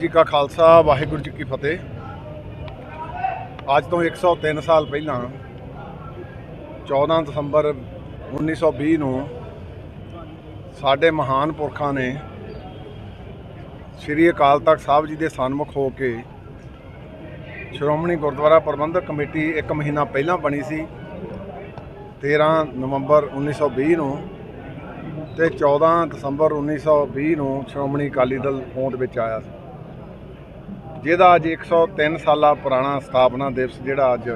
ਜੀ ਕਾ ਖਾਲਸਾ, ਵਾਹਿਗੁਰੂ ਜੀ ਕੀ ਫਤਿਹ। ਅੱਜ ਤੋਂ 103 ਸਾਲ ਪਹਿਲਾਂ 14 ਦਸੰਬਰ 1920 ਨੂੰ ਸਾਡੇ ਮਹਾਨ ਪੁਰਖਾਂ ਨੇ ਸ੍ਰੀ ਅਕਾਲ ਤਖਤ ਸਾਹਿਬ ਜੀ ਦੇ ਸਨਮੁਖ ਹੋ ਕੇ ਸ਼੍ਰੋਮਣੀ ਗੁਰਦੁਆਰਾ ਪ੍ਰਬੰਧਕ ਕਮੇਟੀ ਇੱਕ ਮਹੀਨਾ ਪਹਿਲਾਂ ਬਣੀ ਸੀ 13 ਨਵੰਬਰ 1920 ਨੂੰ ਤੇ 14 ਦਸੰਬਰ 1920 ਨੂੰ ਸ਼੍ਰੋਮਣੀ ਅਕਾਲੀ ਦਲ ਹੋਂਦ ਵਿੱਚ ਆਇਆ ਸੀ। ਜਿਹਦਾ ਅੱਜ 103 ਸਾਲਾ ਪੁਰਾਣਾ ਸਥਾਪਨਾ ਦਿਵਸ ਜਿਹੜਾ ਅੱਜ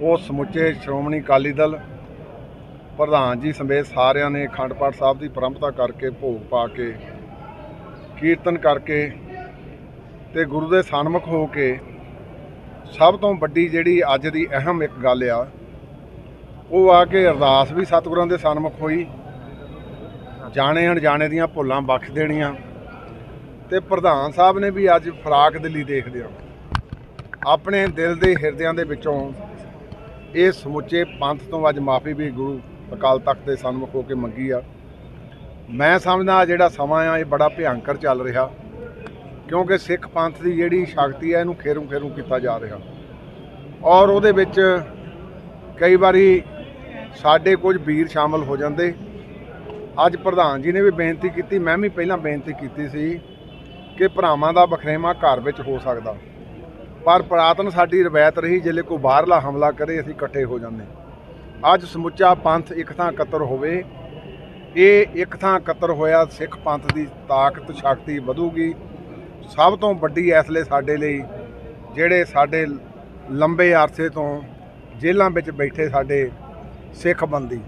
ਉਹ ਸਮੁੱਚੇ ਸ਼੍ਰੋਮਣੀ ਅਕਾਲੀ ਦਲ ਪ੍ਰਧਾਨ ਜੀ ਸਮੇਤ ਸਾਰਿਆਂ ਨੇ ਅਖੰਡ ਪਾਠ ਸਾਹਿਬ ਦੀ ਪਰੰਪਰਾ ਕਰਕੇ ਭੋਗ ਪਾ ਕੇ, ਕੀਰਤਨ ਕਰਕੇ ਤੇ ਗੁਰੂ ਦੇ ਸਨਮੁਖ ਹੋ ਕੇ ਸਭ ਤੋਂ ਵੱਡੀ ਜਿਹੜੀ ਅੱਜ ਦੀ ਅਹਿਮ ਇੱਕ ਗੱਲ ਆ, ਉਹ ਆ ਕੇ ਅਰਦਾਸ ਵੀ ਸਤਿਗੁਰਾਂ ਦੇ ਸਨਮੁਖ ਹੋਈ, ਜਾਣੇ ਅਣਜਾਣੇ ਦੀਆਂ ਭੁੱਲਾਂ ਬਖਸ਼ ਦੇਣੀਆਂ। ਤੇ ਪ੍ਰਧਾਨ ਸਾਹਿਬ ਨੇ ਵੀ ਅੱਜ ਫਰਾਕ ਦਿੱਲੀ ਦੇਖਦੇ ਆ। ਆਪਣੇ ਦਿਲ ਦੇ ਹਿਰਦਿਆਂ ਦੇ ਵਿੱਚੋਂ ਇਹ ਸਮੁੱਚੇ ਪੰਥ ਤੋਂ ਅੱਜ ਮਾਫੀ ਵੀ ਗੁਰੂ ਅਕਾਲ ਤਖਤ ਦੇ ਸਨਮੁਖ ਹੋ ਕੇ ਮੰਗੀ ਆ। ਮੈਂ ਸਮਝਦਾ ਜਿਹੜਾ ਸਮਾਂ ਆ, ਇਹ ਬੜਾ ਭਿਆੰਕਰ ਚੱਲ ਰਿਹਾ। ਕਿਉਂਕਿ ਸਿੱਖ ਪੰਥ ਦੀ ਜਿਹੜੀ ਸ਼ਕਤੀ ਹੈ ਇਹਨੂੰ ਖੇਰੂ ਖੇਰੂ ਕੀਤਾ ਜਾ ਰਿਹਾ। ਔਰ ਉਹਦੇ ਵਿੱਚ ਕਈ ਵਾਰੀ ਸਾਡੇ ਕੁਝ ਵੀਰ ਸ਼ਾਮਲ ਹੋ ਜਾਂਦੇ। ਅੱਜ ਪ੍ਰਧਾਨ ਜੀ ਨੇ ਵੀ ਬੇਨਤੀ ਕੀਤੀ, ਮੈਂ ਵੀ ਪਹਿਲਾਂ ਬੇਨਤੀ ਕੀਤੀ ਸੀ ਕਿ ਭਰਾਵਾਂ ਦਾ ਬਖਰੇਵਾ ਘਰ ਵਿੱਚ ਹੋ ਸਕਦਾ। ਪਰ ਪੁਰਾਤਨ ਸਾਡੀ ਰਵਾਇਤ ਰਹੀ ਜਿਲੇ ਕੋਈ ਬਾਹਰਲਾ ਹਮਲਾ ਕਰੇ, ਅਸੀਂ ਇਕੱਠੇ ਹੋ ਜਾਂਦੇ। ਅੱਜ ਸਮੁੱਚਾ ਪੰਥ ਇੱਕ ਥਾਂ ਇਕੱਤਰ ਹੋਵੇ, ਇਹ ਇੱਕ ਥਾਂ ਇਕੱਤਰ ਹੋਇਆ, ਸਿੱਖ ਪੰਥ ਦੀ ਤਾਕਤ, ਸ਼ਕਤੀ ਵਧੂਗੀ। ਸਭ ਤੋਂ ਵੱਡੀ ਇਸ ਲਈ ਸਾਡੇ ਲਈ, ਜਿਹੜੇ ਸਾਡੇ ਲੰਬੇ ਅਰਸੇ ਤੋਂ ਜੇਲ੍ਹਾਂ ਵਿੱਚ ਬੈਠੇ ਸਾਡੇ ਸਿੱਖ ਬੰਦੀ।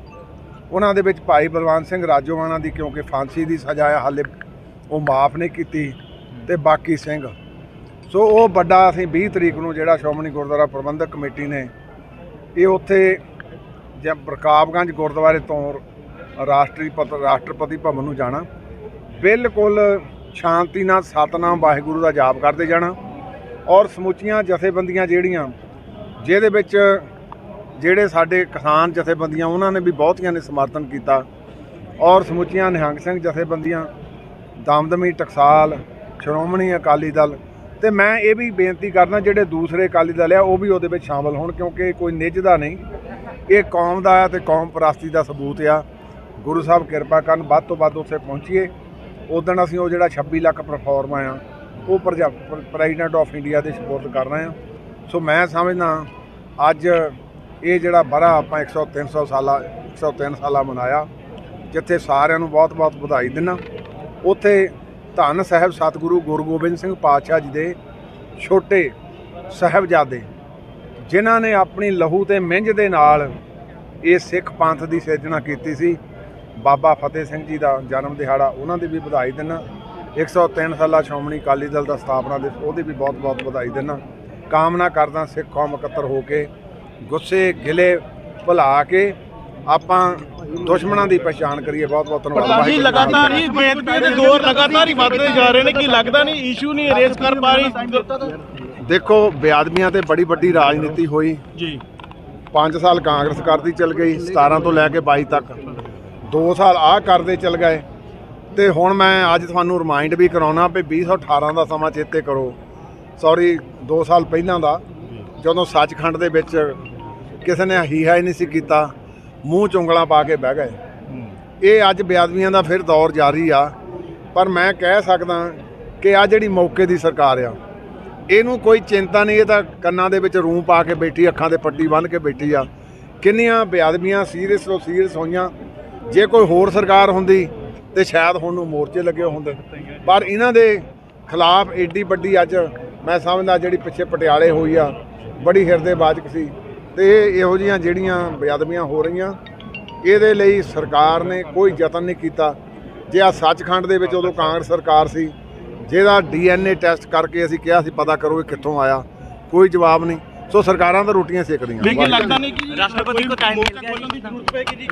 ਉਹਨਾਂ ਦੇ ਵਿੱਚ ਭਾਈ ਬਲਵੰਤ ਸਿੰਘ ਰਾਜੋਵਾਨਾ ਦੀ, ਕਿਉਂਕਿ ਫਾਂਸੀ ਦੀ ਸਜ਼ਾ ਹਾਲੇ ਉਹ ਮਾਫ ਨਹੀਂ ਕੀਤੀ। ਤੇ ਬਾਕੀ ਸਿੰਘ। ਸੋ ਉਹ ਵੱਡਾ ਅਸੀਂ 20 ਤਰੀਕ ਨੂੰ ਜਿਹੜਾ ਸ਼੍ਰੋਮਣੀ ਗੁਰਦੁਆਰਾ ਪ੍ਰਬੰਧਕ ਕਮੇਟੀ ਨੇ, ਇਹ ਉੱਥੇ ਜਾਂ ਬਰਕਾਬਗੰਜ ਗੁਰਦੁਆਰੇ ਤੋਂ ਰਾਸ਼ਟਰੀ ਪਤ, ਰਾਸ਼ਟਰਪਤੀ ਭਵਨ ਨੂੰ ਜਾਣਾ। ਬਿਲਕੁਲ ਸ਼ਾਂਤੀ ਨਾਲ ਸਤਨਾਮ ਵਾਹਿਗੁਰੂ ਦਾ ਜਾਪ ਕਰਦੇ ਜਾਣਾ ਔਰ ਸਮੁੱਚੀਆਂ ਜਥੇਬੰਦੀਆਂ ਜਿਹੜੀਆਂ, ਜਿਹਦੇ ਵਿੱਚ ਜਿਹੜੇ ਸਾਡੇ ਕਿਸਾਨ ਜਥੇਬੰਦੀਆਂ, ਉਹਨਾਂ ਨੇ ਵੀ ਬਹੁਤੀਆਂ ਨੇ ਸਮਰਥਨ ਕੀਤਾ। ਔਰ ਸਮੁੱਚੀਆਂ ਨਿਹੰਗ ਸਿੰਘ ਜਥੇਬੰਦੀਆਂ, ਦਮਦਮੀ ਟਕਸਾਲ ਸ਼੍ਰੋਮਣੀ ਅਕਾਲੀ ਦਲ। ਤੇ ਮੈਂ ਇਹ ਵੀ ਬੇਨਤੀ ਕਰਦਾ, ਜਿਹੜੇ ਦੂਸਰੇ ਅਕਾਲੀ ਦਲ ਆ, ਉਹ ਵੀ ਉਹਦੇ ਵਿੱਚ ਸ਼ਾਮਲ ਹੋਣ, ਕਿਉਂਕਿ ਕੋਈ ਨਿੱਜ ਦਾ ਨਹੀਂ। ਇਹ ਕੌਮ ਦਾ ਆ ਤੇ ਕੌਮ ਪ੍ਰਸਤੀ ਦਾ ਸਬੂਤ ਆ। ਗੁਰੂ ਸਾਹਿਬ ਕਿਰਪਾ ਕਰਨ, ਵੱਧ ਤੋਂ ਵੱਧ ਉੱਥੇ ਪਹੁੰਚੀਏ। ਉਦੋਂ ਅਸੀਂ ਉਹ ਜਿਹੜਾ 26 ਲੱਖ ਪਰਫਾਰਮਾ ਆ, ਉਹ ਪ੍ਰੈਜ਼ੀਡੈਂਟ ਆਫ ਇੰਡੀਆ ਦੇ ਸਪੋਰਟ ਕਰ ਰਹੇ ਆ। ਸੋ ਮੈਂ ਸਮਝਦਾ ਅੱਜ ਇਹ ਜਿਹੜਾ ਬੜਾ ਆਪਾਂ 100 300 ਸਾਲਾ 103 ਸਾਲਾ ਮਨਾਇਆ, ਜਿੱਥੇ ਸਾਰਿਆਂ ਨੂੰ ਬਹੁਤ-ਬਹੁਤ ਵਧਾਈ ਦਿੰਨਾ ਉੱਥੇ ਧੰਨ ਸਾਹਿਬ ਸਤਿਗੁਰੂ ਗੁਰੂ ਗੋਬਿੰਦ ਸਿੰਘ ਪਾਤਸ਼ਾਹ ਜੀ ਦੇ ਛੋਟੇ ਸਾਹਿਬਜ਼ਾਦੇ, ਜਿਨ੍ਹਾਂ ਨੇ ਆਪਣੀ ਲਹੂ ਤੇ ਮਿੰਝ ਦੇ ਨਾਲ ਇਹ ਸਿੱਖ ਪੰਥ ਦੀ ਸਿਰਜਣਾ ਕੀਤੀ ਸੀ। ਬਾਬਾ ਫਤਿਹ ਸਿੰਘ ਜੀ ਦਾ ਜਨਮ ਦਿਹਾੜਾ ਉਹਨਾਂ ਦੀ ਵੀ ਵਧਾਈ ਦਿੰਨਾ 103 ਸਾਲਾ ਸ਼੍ਰੋਮਣੀ ਅਕਾਲੀ ਦਲ ਦਾ ਸਥਾਪਨਾ ਦੇ ਉਹਦੀ ਵੀ ਬਹੁਤ-ਬਹੁਤ ਵਧਾਈ ਦਿੰਨਾ। ਕਾਮਨਾ ਕਰਦਾ ਸਿੱਖ ਕੌਮ ਇਕੱਤਰ ਹੋ ਕੇ ਗੁੱਸੇ ਗਿਲੇ ਭੁਲਾ ਕੇ ਆਪਾਂ ਦੁਸ਼ਮਣਾਂ ਦੀ ਪਛਾਣ ਕਰੀਏ ਬਹੁਤ-ਬਹੁਤ ਧੰਨਵਾਦ। ਪ੍ਰਧਾਨ ਜੀ ਲਗਾਤਾਰ ਹੀ ਬੇਨਤੀ ਦੇ ਦੌਰ ਲਗਾਤਾਰ ਹੀ ਵੱਧਦੇ ਜਾ ਰਹੇ ਨੇ ਕਿ ਲੱਗਦਾ ਨਹੀਂ ਇਸ਼ੂ ਨਹੀਂ ਅਰੇਜ਼ ਕਰ ਪਾ ਰਹੀ। ਦੇਖੋ ਬੇਅਦਬੀਆਂ ਤੇ ਬੜੀ ਵੱਡੀ ਰਾਜਨੀਤੀ ਹੋਈ। ਜੀ। 5 ਸਾਲ ਕਾਂਗਰਸ ਕਰਦੀ ਚੱਲ ਗਈ 17 ਤੋਂ ਲੈ ਕੇ 22 ਤੱਕ। 2 ਸਾਲ ਆਹ ਕਰਦੇ ਚੱਲ ਗਏ। ਤੇ ਹੁਣ ਮੈਂ ਅੱਜ ਤੁਹਾਨੂੰ ਰਿਮਾਈਂਡ ਵੀ ਕਰਾਉਣਾ ਵੀ 2018 ਦਾ ਸਮਾਂ ਚੇਤੇ ਕਰੋ। ਸੌਰੀ 2 ਸਾਲ ਪਹਿਲਾਂ ਦਾ ਜਦੋਂ ਸੱਚਖੰਡ ਦੇ ਵਿੱਚ ਕਿਸੇ ਨੇ ਹੀਹਾ ਹੀ ਨਹੀਂ ਸੀ ਕੀਤਾ। ਮੂੰਹ ਚੁੰਗਲਾਂ ਪਾ ਕੇ ਬਹਿ ਗਏ। ਇਹ ਅੱਜ ਬੇਅਦਬੀਆਂ ਦਾ ਫਿਰ ਦੌਰ ਜਾਰੀ ਆ। ਪਰ ਮੈਂ ਕਹਿ ਸਕਦਾ ਕਿ ਆ ਜਿਹੜੀ ਮੌਕੇ ਦੀ ਸਰਕਾਰ ਆ ਇਹਨੂੰ ਕੋਈ ਚਿੰਤਾ ਨਹੀਂ ਇਹ ਤਾਂ ਕੰਨਾਂ ਦੇ ਵਿੱਚ ਰੂੰ ਪਾ ਕੇ ਬੈਠੀ ਅੱਖਾਂ ਤੇ ਪੱਟੀ ਬੰਨ੍ਹ ਕੇ ਬੈਠੀ ਆ। ਕਿੰਨੀਆਂ ਬੇਅਦਬੀਆਂ ਸੀਰੀਅਸ ਤੋਂ ਸੀਰੀਅਸ ਹੋਈਆਂ। ਜੇ ਕੋਈ ਹੋਰ ਸਰਕਾਰ ਹੁੰਦੀ ਤੇ ਸ਼ਾਇਦ ਹੁਣ ਨੂੰ ਮੋਰਚੇ ਲੱਗੇ ਹੁੰਦੇ। ਪਰ ਇਹਨਾਂ ਦੇ ਖਿਲਾਫ ਏਡੀ ਵੱਡੀ ਅੱਜ ਮੈਂ ਸਮਝਦਾ ਜਿਹੜੀ ਪਿੱਛੇ ਪਟਿਆਲੇ ਹੋਈ ਆ ਬੜੀ ਹਿਰਦੇਵਾਜਕ ਸੀ। ਤੇ ਇਹ ਇਹੋ ਜੀਆਂ ਜਿਹੜੀਆਂ ਬੇਅਦਬੀਆਂ ਹੋ ਰਹੀਆਂ ਇਹਦੇ ਲਈ ਸਰਕਾਰ ਨੇ ਕੋਈ ਯਤਨ ਨਹੀਂ ਕੀਤਾ। ਜੇ ਆ ਸੱਚਖੰਡ ਦੇ ਵਿੱਚ ਉਦੋਂ ਕਾਂਗਰਸ ਸਰਕਾਰ ਸੀ ਜਿਹਦਾ ਡੀਐਨਏ ਟੈਸਟ ਕਰਕੇ ਅਸੀਂ ਕਿਹਾ ਸੀ ਪਤਾ ਕਰੋ ਇਹ ਕਿੱਥੋਂ ਆਇਆ ਕੋਈ ਜਵਾਬ ਨਹੀਂ। ਸੋ ਸਰਕਾਰਾਂ ਤਾਂ ਰੋਟੀਆਂ ਸੇਕਦੀਆਂ। ਲੇਕਿਨ ਲੱਗਦਾ ਨਹੀਂ ਕਿ ਰਾਸ਼ਟਰਪਤੀ ਕੋ time ਮਿਲ ਗਿਆ ਖੋਲਣ ਦੀ ਜ਼ਰੂਰਤ ਪਏਗੀ ਜੀ?